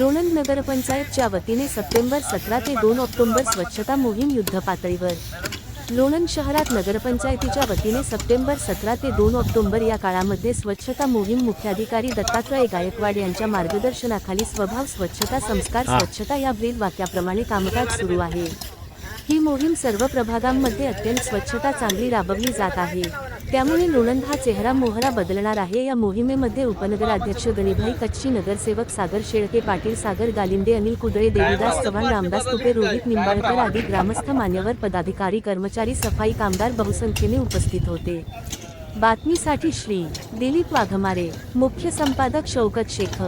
नगरपंचायतच्या वतीने सप्टेंबर सतरा ते दोन ऑक्टोबर स्वच्छता मोहीम युद्धपातळीवर लोणंद शहरात नगरपंचायतीच्या वतीने सप्टेंबर सतरा ते दोन ऑक्टोबर या काळामध्ये स्वच्छता मोहीम मुख्याधिकारी दत्तात्रय गायकवाड यांच्या मार्गदर्शनाखाली स्वभाव स्वच्छता संस्कार स्वच्छता या ब्रीद वाक्याप्रमाणे कामकाज सुरू आहे. ही मोहीम सर्व प्रभागांमध्ये अत्यंत स्वच्छता चांगली राबवली जात आहे. त्यामुळे लोणंद हा चेहरा मोहरा बदलणार आहे. या मोहिमेमध्ये उपनगराध्यक्ष गणिभाई कच्ची नगरसेवक सागर शेळके पाटील सागर गालिंदे अनिल कुदळे देवीदास चव्हाण रामदास तुपे रोहित निंबाळकर आदी ग्रामस्थ मान्यवर पदाधिकारी कर्मचारी सफाई कामगार बहुसंख्येने उपस्थित होते. बातमीसाठी श्री दिलीप वाघमारे मुख्य संपादक शौकत शेख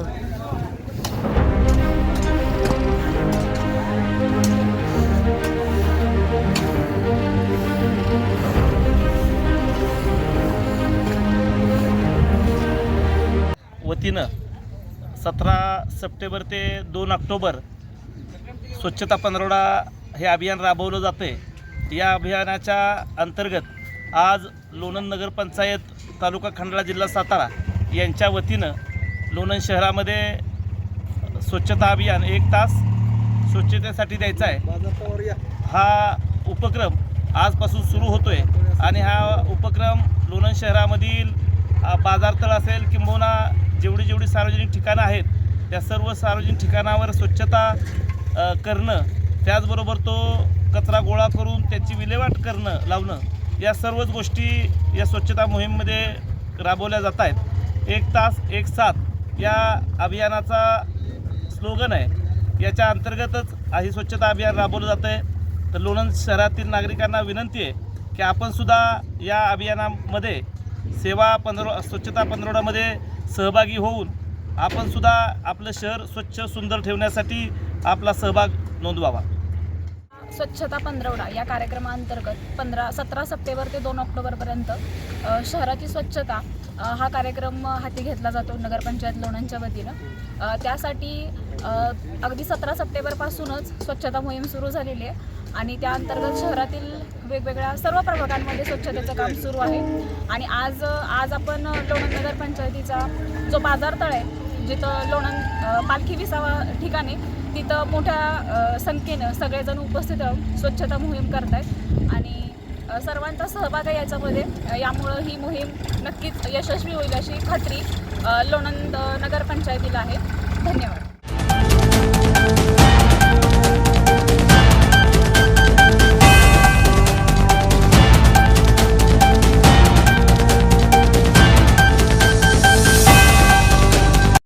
वतीनं सतरा सप्टेंबर ते दोन ऑक्टोबर स्वच्छता पंधरवडा हे अभियान राबवलं जाते या अभियानाच्या अंतर्गत आज लोणंद नगरपंचायत तालुका खंडाळा जिल्हा सातारा यांच्या वतीनं लोणंद शहरामध्ये स्वच्छता अभियान एक तास स्वच्छतेसाठी द्यायचा आहे. हा उपक्रम आजपासून सुरू होतो आहे आणि हा उपक्रम लोणंद शहरामधील बाजारतळ असेल किंबहुना जेवढी जेवढी सार्वजनिक ठिकाणं आहेत त्या सर्व सार्वजनिक ठिकाणावर स्वच्छता करणं त्याचबरोबर तो कचरा गोळा करून त्याची विल्हेवाट करणं लावणं या सर्वच गोष्टी या स्वच्छता मोहीममध्ये राबवल्या जात आहेत. एक तास एक साथ या अभियानाचा स्लोगन आहे. याच्या अंतर्गतच ही स्वच्छता अभियान राबवलं जातं आहे तर लोणंद शहरातील नागरिकांना विनंती आहे की आपणसुद्धा या अभियानामध्ये सेवा पंधरवा स्वच्छता पंधरवड्यामध्ये सहभागी होऊन आपण सुद्धा आपलं शहर स्वच्छ सुंदर ठेवण्यासाठी आपला सहभाग नोंदवावा. स्वच्छता पंधरवडा या कार्यक्रमाअंतर्गत पंधरा सतरा सप्टेंबर ते दोन ऑक्टोबरपर्यंत शहराची स्वच्छता हा कार्यक्रम हाती घेतला जातो नगरपंचायत लोणांच्या वतीनं. त्यासाठी अगदी सतरा सप्टेंबरपासूनच स्वच्छता मोहीम सुरू झालेली आहे. आणि त्या अंतर्गत शहरातील वेगवेगळ्या सर्व प्रभागांमध्ये स्वच्छतेचं काम सुरू आहे. आणि आज आज आपण लोणंद नगरपंचायतीचा जो बाजारतळ आहे जिथं लोणंद पालखी विसावा ठिकाणी तिथं मोठ्या संख्येनं सगळेजण उपस्थित राहून स्वच्छता मोहीम करत आहेत आणि सर्वांचा सहभाग आहे याच्यामध्ये. यामुळं ही मोहीम नक्कीच यशस्वी होईल अशी खात्री लोणंद नगरपंचायतीला आहे. धन्यवाद.